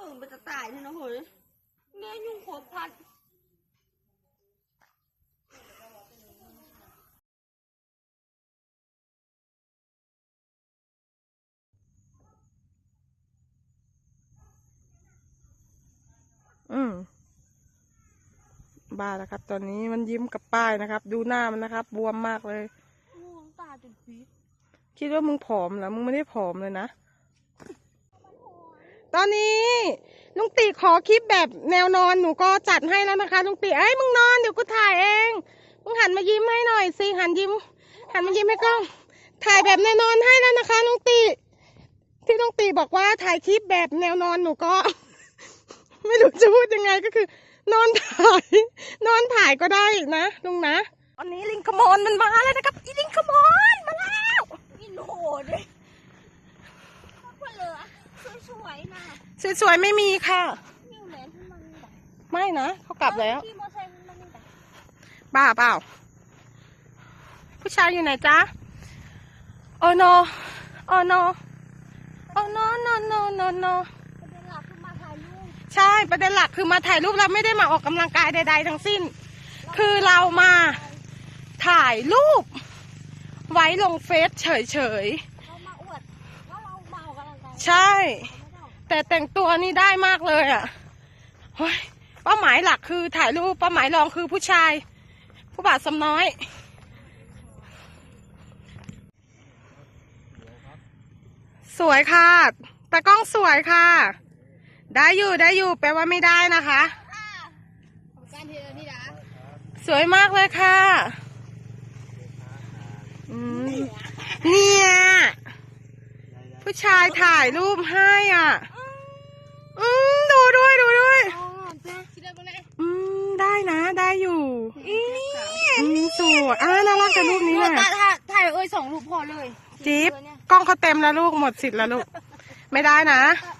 เรื่องมันจะตายนี่นะเฮ้ยเนี่ยยุ่งขบพันอืมบ้าแล้วครับ ตอนนี้มันยิ้มกับป้ายนะครับ ดูหน้ามันนะครับ บวมมากเลยง่วงตาจนปีดคิดว่ามึงผอมเหรอมึงไม่ได้ผอมเลยนะ ตอนนี้ลุงตีขอคลิปแบบแนวนอนหนูก็จัดให้แล้วนะคะลุงตีเอ้ยมึงนอนเดี๋ยวกูถ่ายเองมึงหันมายิ้มให้หน่อยสิหันยิ้ม หันมายิ้มให้กล้องถ่ายแบบแนวนอนให้แล้วนะคะลุงตีที่ลุงตีบอกว่าถ่ายคลิปแบบแนวนอนหนูก็ ไม่รู้จะพูดยังไงก็คือ นอนถ่าย นอนถ่ายก็ได้นะลุงนะตอนนี้ลิงขโมนมันมาแล้วนะครับอีลิงขโมนมาแล้ว กินโหดเลยเพื่อเหลือ สวยๆนะสวยๆไม่มีค่ะนิวแลนด์ที่มันแบบไม่นะเขากลับแล้ว ที่มอเตอร์ไซค์มันนี่แบบบ้าเปล่า ผู้ชายอยู่ไหนจ๊ะโอโนโอโนโอโนโนโนโนโนประเด็นหลักคือมาถ่ายรูปใช่ประเด็นหลักคือมาถ่ายรูปเราไม่ได้มาออกกำลังกายใด ๆ ทั้งสิ้น คือเรามาถ่ายรูป ไว้ลงเฟซเฉยเใช่ แต่แต่งตัวนี่ได้มากเลยอะเฮ้ยเป้าหมายหลักคือถ่ายรูปเป้าหมายรองคือผู้ชาย ผู้บาทสำน้อย สวยค่ะตากล้องสวยค่ะ ได้อยู่ได้อยู่แปลว่าไม่ได้นะคะการเทนี่นะสวยมากเลยค่ะอืมเนี่ย ผู้ชายถ่ายรูปให้อะ อืมดูด้วยดูด้วยอ๋อเจ๊คิดได้ปะเนี่ยอืมได้นะ ได้อยู่อืมสวยอ่าน่ารักกับรูปนี้ถ่าน่ะยถ่ายถ่ายเอ้ยสองรูปพอเลย จิ๊บกล้องเขาเต็มแล้วลูกหมดสิทธิ์แล้วลูก ไม่ได้นะเออ